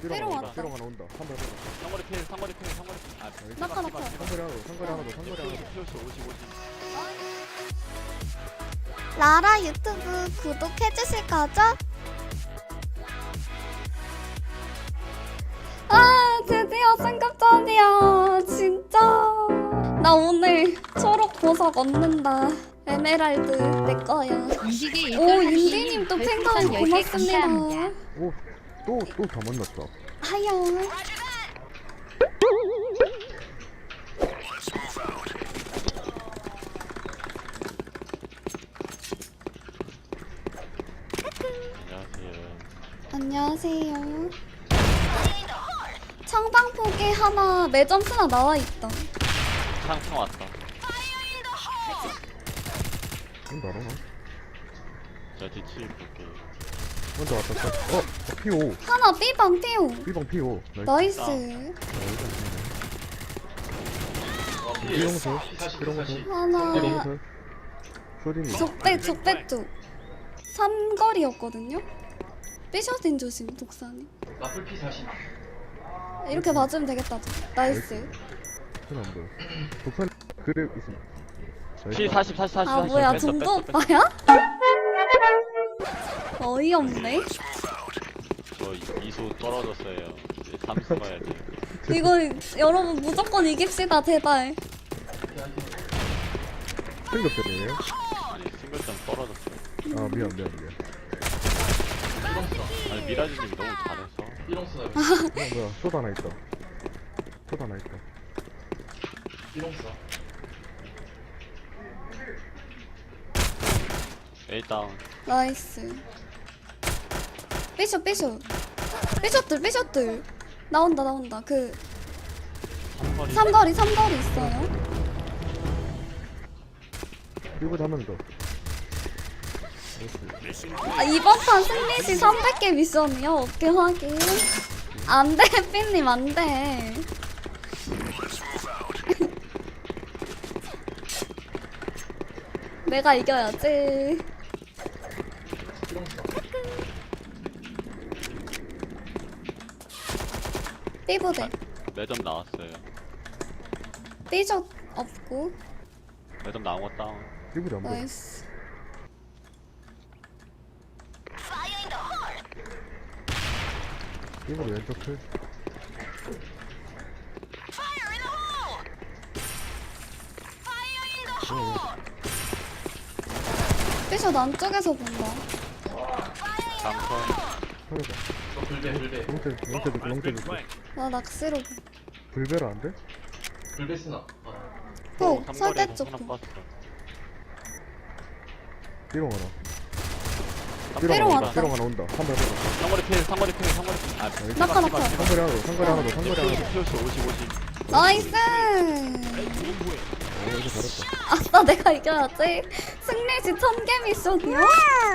삐롱. 왔다. 삐롱 하나 온다. 한발 해봐. 상거리 필 상거리 필 상거리 필. 아 낙하, 낙하. 상거리 하나 더. 상거리 하나 더. 상거리 하나 더. 피오시 50 50 라라 유튜브 구독해주실 거죠? 아 드디어 승급전이야 진짜 나 오늘 초록 보석 얻는다 에메랄드 내 거야 오 인디님 또 팬가운 고맙습니다 오, 또, 또다 만났다. 하야 안녕하세요. 안녕하세요 창방폭에 하나 매점 하나 나와 있다 창창 왔다. 알아? 자 뒤치 볼게요. 먼저 왔다. 딱. 어, 어, P5. 하나 B방 피오 B방 P5. 나이스 나이스. 삐롱수. 삐롱수. 하나 삐롱수. 쇼딩이. 적배 쪽 삼거리였거든요 삐셔딘 조심 독사님 나풀 피 40. 이렇게 봐주면 되겠다 나이스 손안 보여. 독산 그래 있음. 피40 40 40. 아 뭐야 정도 오빠야? 어이없네 저 이- 이소 떨어졌어요. 이제 삼수 가야 돼. 이거 여러분 무조건 이깁시다 제발 생겼잖아요. 아니 싱글점 떨어졌어요. 아 미안 미안 미안. 아니 미라지님이 너무 잘해서. 어 뭐야 쏟 하나 있다. 쏟 하나 있다. A 다운. 나이스 삐셔 삐셔. 삐셔들 삐셔들. 나온다 나온다. 그 삼거리. 삼거리 삼거리 있어요. 이거 잡는 거. 아, 이번 판 승리시 300개 미션이요? 오케이 확인. 안돼 삐님 안돼. 내가 이겨야지 삐부대 매점 나왔어요. 삐적 없고 매점 나온 거 다운. 이거 안 보여. 나이스 이거 왼쪽 클. 삐적 안쪽에서 본다 강선. 하나다. 저 불배 불배. 롱텔 롱텔 있어. 나 낚시로 불배로 안 돼? 불배 쓰나? 아, 보 설대 쪽. 봤어. 삐롱 하나. 삐롱 하나 왔다. 온다. 삐롱 하나 온다. 한발 해봐. 상거리 필 상거리 필 상거리 필. 아 낙하 낙하 상거리 하나 더. 상거리 하나 더. 상거리 하나 더. 피오시 50 50. 나이스 어 이거 잘했다. 아싸 내가 이겨야지 승리시 천개 미션이요?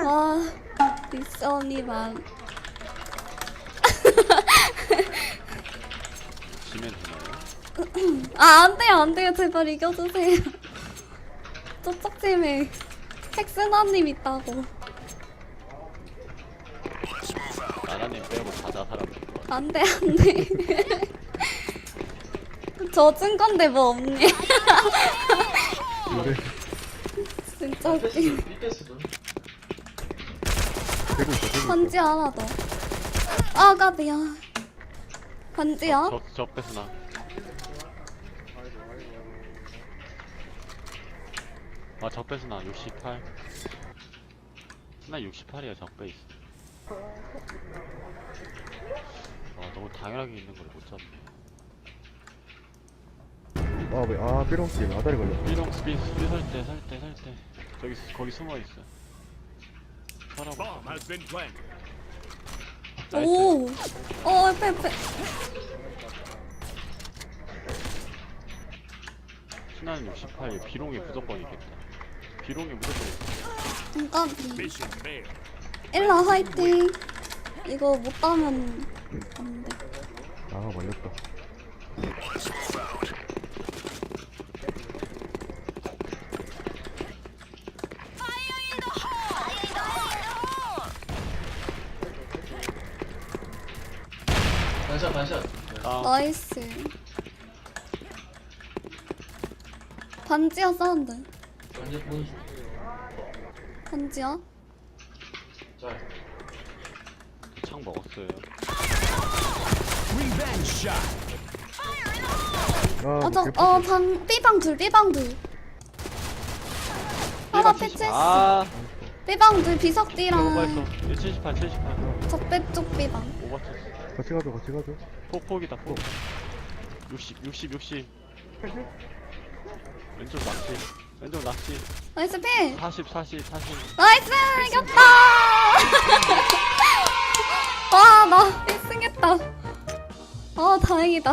와 미션이 많 지면 되나요? 아 안 돼요 안 돼요 제발 이겨주세요 저쪽 팀에 팩스나님 있다고 나나님 빼고 다 자살하면 될것 같아. 안 돼 안 돼 젖은 건데 뭐 없니? 그래. 진짜 웃기 패스 삐패스도. 되고 있어. 되고 있어. 반지 하나 더 아 가비야 반지야? 저, 저 뺏으나. 아, 적 뺏으나 68. 나 68이야, 적배 있어. 아, 너무 당연하게 있는 걸 못 잡네. 아 왜? 아 삐롱 게임 아다리 걸렸어. 삐롱 스피, 스피 설 때, 설 때, 설 때. 저기, 스- 거기 숨어 있어. 살아보 Bomb has been planted. 오! 어, 에페, 에페. 신나는 68, 비롱이 무조건 있겠다. 비롱이 무조건. Mission failed. 일라 화이팅. 이거 못 따면 안 돼. 아 말렸다. 반샷 반샷 아 나이스. 반지야 사운드. 완전 중 반지야? 잘. 창 먹었어요. 아, 어, 저. 어, 반, 삐방 둘, 삐방 둘. 하나 패치했어. 아 삐방 둘, 비석띠랑 78 78 적배 쪽 삐방. 오버쳤어 같이 가줘, 같이 가줘. 폭폭이다 폭 60 60 60 왼쪽 낚시 왼쪽 낚시 나이스 필! 40 40 40 나이스! 이겼다! 와, 나 1승 했다. 아, 다행이다.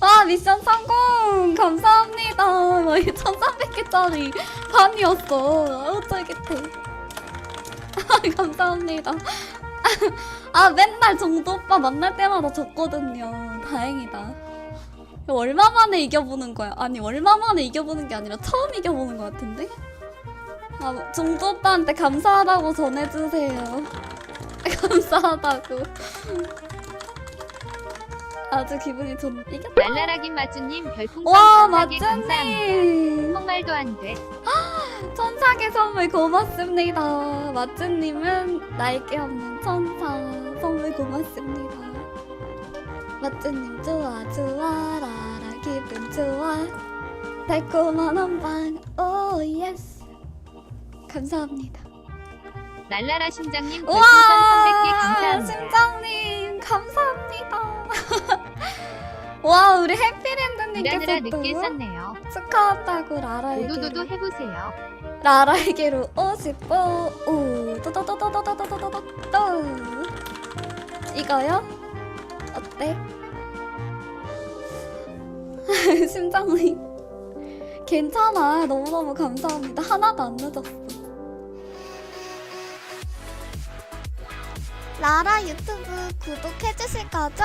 와, 미션 성공! 감사합니다. 와, 이게 1300개짜리 반이었어. 아우, 쫄깃해. 아, 감사합니다. 아, 맨날 정도 오빠 만날 때마다 졌거든요. 다행이다. 얼마 만에 이겨보는 거야? 아니, 얼마 만에 이겨보는 게 아니라 처음 이겨보는 것 같은데? 아, 정도 오빠한테 감사하다고 전해주세요. 감사하다고. 아주 기분이 좋. 이겼다. 날라라긴 마주님 별풍선 와. 맞잖니. 정말도 안 돼. 천사계 선물 고맙습니다. 마츠님은 날개 없는 천사 고맙습니다. 맛주님 좋아 좋아 라라 기분 좋아. 달콤한 한방 oh 오 예스 감사합니다. 랄라라 심장님 우와 감사합니다. 심장님 감사합니다. 와 우리 해피랜드님께서 늦게 썼네요. 축하한다고 라라에게 우두두두 해보세요. 라라에게로 오십오 우두두두두두두 이거요? 어때? 심장님 괜찮아 너무너무 감사합니다 하나도 안 늦었어 라라 유튜브 구독해주실 거죠?